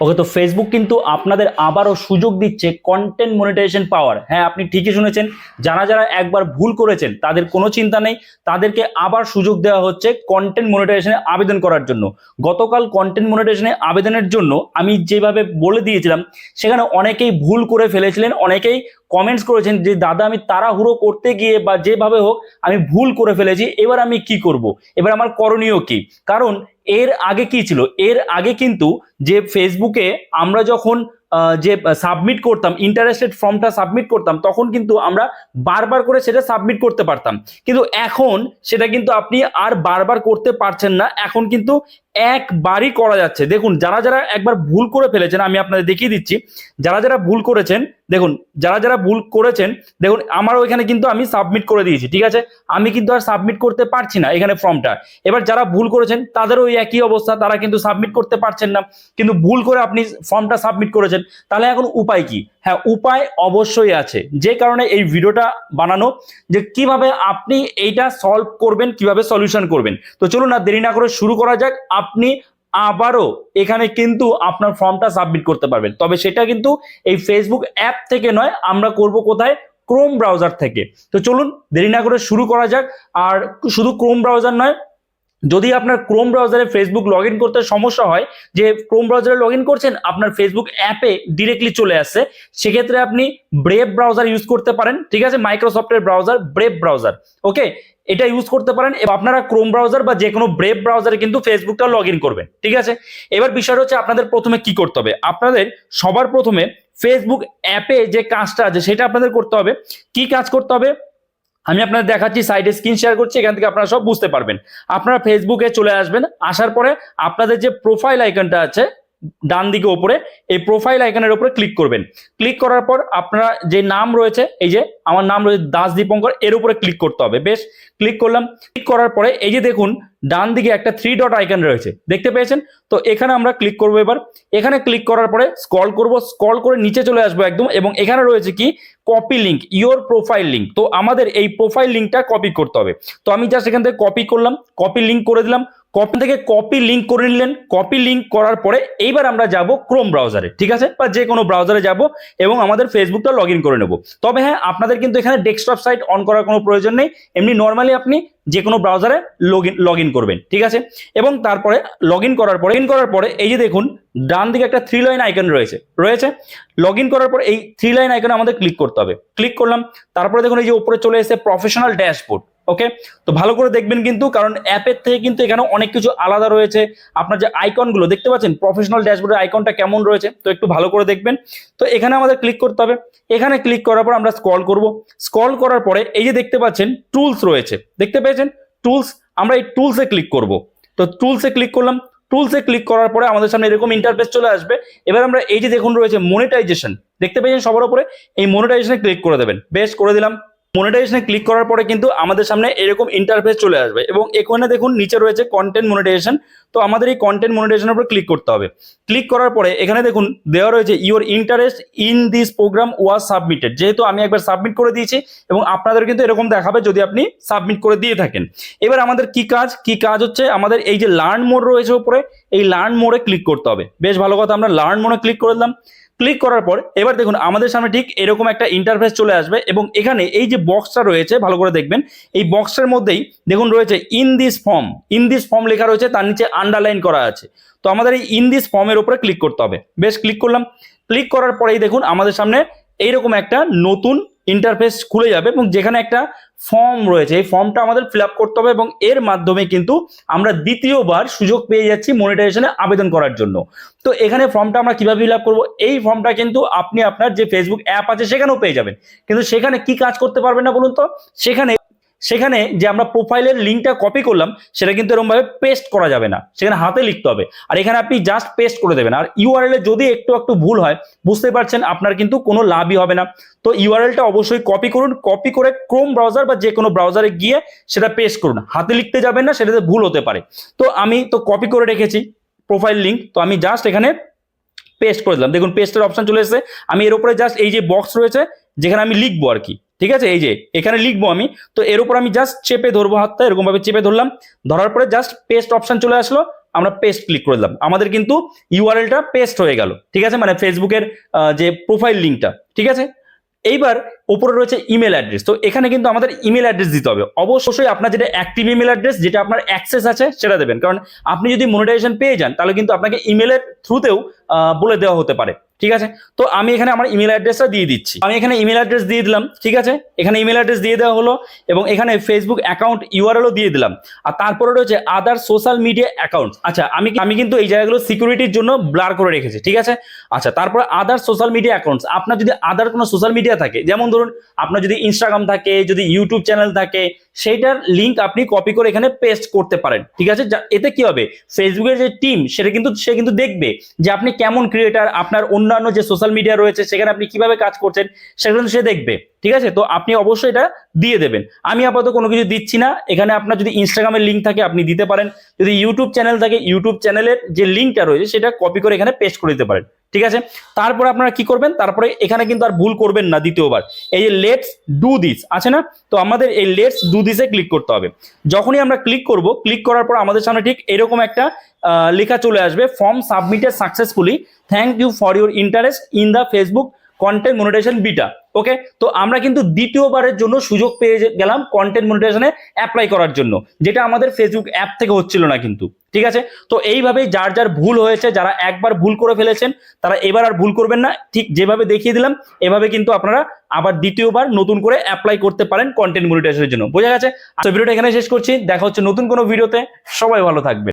ওকে, তো ফেসবুক কিন্তু আপনাদের আবারও সুযোগ দিচ্ছে কন্টেন্ট মনিটাইজেশন পাওয়ার হ্যাঁ আপনি ঠিকই শুনেছেন। যারা যারা একবার ভুল করেছেন, তাদের কোনো চিন্তা নেই। তাদেরকে আবার সুযোগ দেওয়া হচ্ছে কন্টেন্ট মনিটাইজেশনে আবেদন করার জন্য। গতকাল কন্টেন্ট মনিটাইজেশনে আবেদনের জন্য আমি যেভাবে বলে দিয়েছিলাম, সেখানে অনেকেই ভুল করে ফেলেছিলেন, অনেকেই কমেন্টস করেছেন যে, দাদা, আমি তাড়াহুড়ো করতে গিয়ে বা যেভাবে হোক, আমি ভুল করে ফেলেছি, এবার আমি কি করব? এবার আমার করণীয় কি? কারণ এর আগে কি ছিল? এর আগে কিন্তু যে ফেসবুকে আমরা যখন যে সাবমিট করতাম ইন্টারেস্টেড ফর্মটা সাবমিট করতাম, তখন কিন্তু আমরা বারবার করে সেটা সাবমিট করতে পারতাম। কিন্তু এখন সেটা কিন্তু আপনি আর বারবার করতে পারছেন না। এখন কিন্তু একবারই করা যাচ্ছে। দেখুন, যারা যারা একবার ভুল করে ফেলেছেন, আমি আপনাদের দেখিয়ে দিচ্ছি, যারা যারা ভুল করেছেন দেখুন, যারা যারা ভুল করেছেন, দেখুন, আমারও এখানে কিন্তু আমি সাবমিট করে দিয়েছি, ঠিক আছে? আমি কিন্তু আর সাবমিট করতে পারছি না এখানে ফর্মটা এবার যারা ভুল করেছেন, তাদেরও ওই একই অবস্থা, তারা কিন্তু সাবমিট করতে পারছেন না। কিন্তু ভুল করে আপনি ফর্মটা সাবমিট করেছেন, তাহলে এখন উপায় কি? হ্যাঁ উপায় অবশ্যই আছে। যে কারণে এই ভিডিওটা বানানো, যে কীভাবে আপনি এইটা সলভ করবেন, কীভাবে সলিউশন করবেন। তো চলুন না দেরি না করে শুরু করা যাক। আপনি আবারও এখানে কিন্তু আপনার ফর্মটা সাবমিট করতে পারবেন। তবে সেটা কিন্তু এই ফেসবুক অ্যাপ থেকে নয়, আমরা করব কোথায়? ক্রোম ব্রাউজার থেকে। তো চলুন, দেরি না করে শুরু করা যাক। আর শুধু ক্রোম ব্রাউজার নয়, যদি আপনার ক্রোম ব্রাউজারে ফেসবুক লগ করতে সমস্যা হয়, যে ক্রোম ব্রাউজারে লগ করছেন, আপনার ফেসবুক অ্যাপে ডিরেক্টলি চলে আসছে, সেক্ষেত্রে আপনি ব্রেভ ব্রাউজার ইউজ করতে পারেন। ঠিক আছে? মাইক্রোসফটের ব্রাউজার ব্রেভ ব্রাউজার ওকে এটা ইউজ করতে পারেন এবং আপনারা ক্রোম ব্রাউজার বা যে কোনো ব্রেভ ব্রাউজারে কিন্তু ফেসবুকটা লগ ইন করবেন, ঠিক আছে? এবার বিষয় হচ্ছে আপনাদের প্রথমে কি করতে হবে? আপনাদের সবার প্রথমে ফেসবুক অ্যাপে যে কাজটা আছে সেটা আপনাদের করতে হবে। কি কাজ করতে হবে? আমি আপনাদের দেখাচ্ছি সাইডে স্ক্রিন শেয়ার করছি, এখান থেকে আপনারা সব বুঝতে পারবেন। আপনারা ফেসবুকে চলে আসবেন, আসার পরে আপনাদের যে প্রোফাইল আইকনটা আছে ডান দিকে ওপরে এই প্রোফাইল আইকনের উপরে ক্লিক করবেন। ক্লিক করার পর আপনারা যে নাম রয়েছে, এই যে আমার নাম রয়েছে দাস দীপঙ্কর, এর উপরে ক্লিক করতে হবে। বেশ ক্লিক করলাম। ক্লিক করার পরে এই যে দেখুন ডান দিকে একটা থ্রি ডট আইকন রয়েছে। দেখতে পেয়েছেন? তো এখানে আমরা ক্লিক করব এবার। এখানে ক্লিক করার পরে স্কল করব। স্ক্রল করে নিচে চলে আসব একদম। এবং এখানে রয়েছে কি? Copy link your profile link তো আমাদের এই প্রোফাইল লিঙ্কটা কপি করতে হবে। তো আমি জাস্ট এখান থেকে কপি করলাম কপি লিঙ্ক করে দিলাম। কপি থেকে কপি লিঙ্ক করে নিলেন। কপি লিঙ্ক করার পরে এইবার আমরা যাব ক্রোম ব্রাউজারে ঠিক আছে? বা যে কোনো ব্রাউজারে যাব এবং আমাদের ফেসবুকটা লগ করে নেব। তবে হ্যাঁ আপনাদের কিন্তু এখানে ডেস্কটপ সাইট অন করার কোনো প্রয়োজন নেই। এমনি নর্মালি আপনি যে কোনো ব্রাউজারে লগ ইন করবেন, ঠিক আছে? এবং তারপরে লগ করার পরে ইন করার পরে এই যে দেখুন, ডান দিকে একটা থ্রি লাইন আইকন রয়েছে রয়েছে? লগ করার পর এই থ্রি লাইন আইকনে আমাদের ক্লিক করতে হবে। ক্লিক করলাম, তারপরে দেখুন এই যে উপরে চলে এসেছে প্রফেশনাল ড্যাশবোর্ড ওকে তো ভালো করে দেখবেন কিন্তু, কারণ অ্যাপের থেকে কিন্তু এখানে অনেক কিছু আলাদা রয়েছে। আপনার যে আইকনগুলো দেখতে পাচ্ছেন? প্রফেশনাল ড্যাশবোর্ডের আইকনটা কেমন রয়েছে? তো একটু ভালো করে দেখবেন। তো এখানে আমাদের ক্লিক করতে হবে। এখানে ক্লিক করার পর আমরা স্ক্রল করব। স্ক্রল করার পরে এই যে দেখতে পাচ্ছেন টুলস রয়েছে। দেখতে পেয়েছেন? টুলস আমরা এই টুলসে ক্লিক করব। তো টুলসে ক্লিক করলাম। টুলসে ক্লিক করার পরে আমাদের সামনে এরকম ইন্টারফেস চলে আসবে। এবার আমরা এই যে দেখুন রয়েছে মনিটাইজেশন দেখতে পেয়েছেন সবার উপরে? এই মনিটাইজেশনে ক্লিক করে দেবেন। বেশ, করে দিলাম। মনিটাইজেশনে ক্লিক করার পরে কিন্তু আমাদের সামনে এরকম ইন্টারফেস চলে আসবে। এবং এখানে দেখুন, নিচে রয়েছে কন্টেন্ট মনিটাইজেশন তো আমাদের এই কন্টেন্ট মনিটাইজেশনের উপর ক্লিক করতে হবে। ক্লিক করার পরে এখানে দেখুন, দেওয়া রয়েছে your interest in this programme was submitted যেহেতু আমি একবার সাবমিট করে দিয়েছি, এবং আপনাদের কিন্তু এরকম দেখাবে যদি আপনি সাবমিট করে দিয়ে থাকেন। এবার আমাদের কি কাজ? কি কাজ হচ্ছে? আমাদের এই যে লার্ন মোড রয়েছে উপরে, এই লার্ন মোডে ক্লিক করতে হবে। বেশ ভালো কথা, আমরা লার্ন মোডে ক্লিক করে দিলাম। ক্লিক করার পর, এবার দেখুন আমাদের সামনে ঠিক এরকম একটা ইন্টারফেস চলে আসবে এবং এখানে এই যে বক্সটা রয়েছে, ভালো করে দেখবেন, এই বক্সের মধ্যেই দেখুন রয়েছে in this form in this form লেখা রয়েছে, তার নিচে আন্ডারলাইন করা আছে। তো আমাদের এই ইন দিস ফর্মের উপরে ক্লিক করতে হবে। বেশ ক্লিক করলাম। ক্লিক করার পরেই দেখুন আমাদের সামনে এইরকম একটা নতুন ইন্টারফেস খুলে যাবে এবং যেখানে একটা ফর্ম রয়েছে, এই ফর্মটা আমাদের ফিল করতে হবে এবং এর মাধ্যমে কিন্তু আমরা দ্বিতীয়বার সুযোগ পেয়ে যাচ্ছি মনিটাইজেশনে আবেদন করার জন্য। তো এখানে ফর্মটা আমরা কীভাবে ফিল করব? এই ফর্মটা কিন্তু আপনি আপনার যে ফেসবুক অ্যাপ আছে সেখানেও পেয়ে যাবেন। কিন্তু সেখানে কি কাজ করতে পারবেন না বলুন তো? সেখানে সেখানে যে আমরা প্রোফাইলের লিঙ্কটা কপি করলাম, সেটা কিন্তু এরকম ভাবে পেস্ট করা যাবে না। সেখানে হাতে লিখতে হবে। আর এখানে আপনি জাস্ট পেস্ট করে দেবেন। আর ইউআরএল এ যদি একটু একটু ভুল হয়, বুঝতে পারছেন আপনার কিন্তু কোনো লাভই হবে না। তো ইউআরএলটা অবশ্যই কপি করুন। কপি করে ক্রোম ব্রাউজার বা যে কোনো ব্রাউজারে গিয়ে সেটা পেস্ট করুন। হাতে লিখতে যাবেন না, সেটাতে ভুল হতে পারে। তো আমি তো কপি করে রেখেছি প্রোফাইল লিঙ্ক তো আমি জাস্ট এখানে পেস্ট করে দিলাম। দেখুন পেস্টের অপশন চলে এসেছে। আমি এর উপরে জাস্ট এই যে বক্স রয়েছে, যেখানে আমি লিখব আর কি। ঠিক আছে? এই যে, এখানে লিখব আমি। তো এর উপর আমি জাস্ট চেপে ধরবো হাতটা এরকম ভাবে চেপে ধরলাম। ধরার পরে জাস্ট পেস্ট অপশন চলে আসলো। আমরা পেস্ট ক্লিক করে দিলাম। আমাদের কিন্তু ইউআরএলটা পেস্ট হয়ে গেল। ঠিক আছে? মানে ফেসবুকের যে প্রোফাইল লিঙ্কটা ঠিক আছে? এইবার উপরে রয়েছে ইমেল অ্যাড্রেস তো এখানে কিন্তু আমাদের ইমেল অ্যাড্রেস দিতে হবে। অবশ্যই আপনার যেটা অ্যাক্টিভ ইমেল অ্যাড্রেস যেটা আপনার অ্যাক্সেস আছে, সেটা দেবেন। কারণ আপনি যদি মনিটাইজেশন পেয়ে যান, তাহলে কিন্তু আপনাকে ইমেলের থ্রুতেও বলে দেওয়া হতে পারে। ঠিক আছে? তো আমি এখানে আমার ইমেল অ্যাড্রেসটা দিয়ে দিচ্ছি। আমি এখানে ইমেল অ্যাড্রেস দিয়ে দিলাম, ঠিক আছে? এখানে ইমেল অ্যাড্রেস দিয়ে দেওয়া হলো এবং এখানে ফেসবুক অ্যাকাউন্ট ইউআরএলও দিয়ে দিলাম। আর তারপরে রয়েছে আদার সোশ্যাল মিডিয়া অ্যাকাউন্ট আচ্ছা আমি আমি কিন্তু এই জায়গাগুলো সিকিউরিটির জন্য ব্লার করে রেখেছি, ঠিক আছে? আচ্ছা তারপরে আদার সোশ্যাল মিডিয়া অ্যাকাউন্টস আপনার যদি আদার কোনো সোশ্যাল মিডিয়া থাকে, যেমন ধরুন আপনার যদি ইনস্টাগ্রাম থাকে, যদি ইউটিউব চ্যানেল থাকে, সেইটার লিঙ্ক আপনি কপি করে এখানে পেস্ট করতে পারেন, ঠিক আছে? এতে কি হবে? ফেসবুকের যে টিম সেটা কিন্তু সে কিন্তু দেখবে যে আপনি কেমন ক্রিয়েটার আপনার অন্যান্য যে সোশ্যাল মিডিয়া রয়েছে, সেখানে আপনি কীভাবে কাজ করছেন সেখানে সে দেখবে, ঠিক আছে? তো আপনি অবশ্যই এটা দিয়ে দেবেন। আমি আপাতত কোনো কিছু দিচ্ছি না। এখানে আপনার যদি ইনস্টাগ্রামের লিঙ্ক থাকে, আপনি দিতে পারেন। যদি ইউটিউব চ্যানেল থাকে ইউটিউব চ্যানেলের যে লিঙ্কটা রয়েছে, সেটা কপি করে এখানে পেস্ট করে দিতে পারেন। ঠিক আছে? তারপরে আপনারা কি করবেন? তারপরে এখানে কিন্তু আর ভুল করবেন না দ্বিতীয়বার। এই যে লেটস ডু দিস আছে না? তো আমাদের এই লেটস ডু দিসে ক্লিক করতে হবে। যখনই আমরা ক্লিক করব ক্লিক করার পর আমাদের সামনে ঠিক এরকম একটা লেখা চলে আসবে form submitted successfully thank you for your interest in the Facebook content monetisation beta okay তো আমরা কিন্তু দ্বিতীয়বারের জন্য সুযোগ পেয়ে গেলাম কন্টেন্ট মনিটাইজেশনে অ্যাপ্লাই করার জন্য, যেটা আমাদের ফেসবুক অ্যাপ থেকে হচ্ছিল না কিন্তু। ঠিক আছে? তো এইভাবেই যার যার ভুল হয়েছে, যারা একবার ভুল করে ফেলেছেন, তারা এবার আর ভুল করবেন না। ঠিক যেভাবে দেখিয়ে দিলাম, এভাবে কিন্তু আপনারা আবার দ্বিতীয়বার নতুন করে অ্যাপ্লাই করতে পারেন কন্টেন্ট মনিটাইজেশনের জন্য। বোঝা গেছে? তো ভিডিওটা এখানে শেষ করছি। দেখা হচ্ছে নতুন কোনো ভিডিওতে। সবাই ভালো থাকবে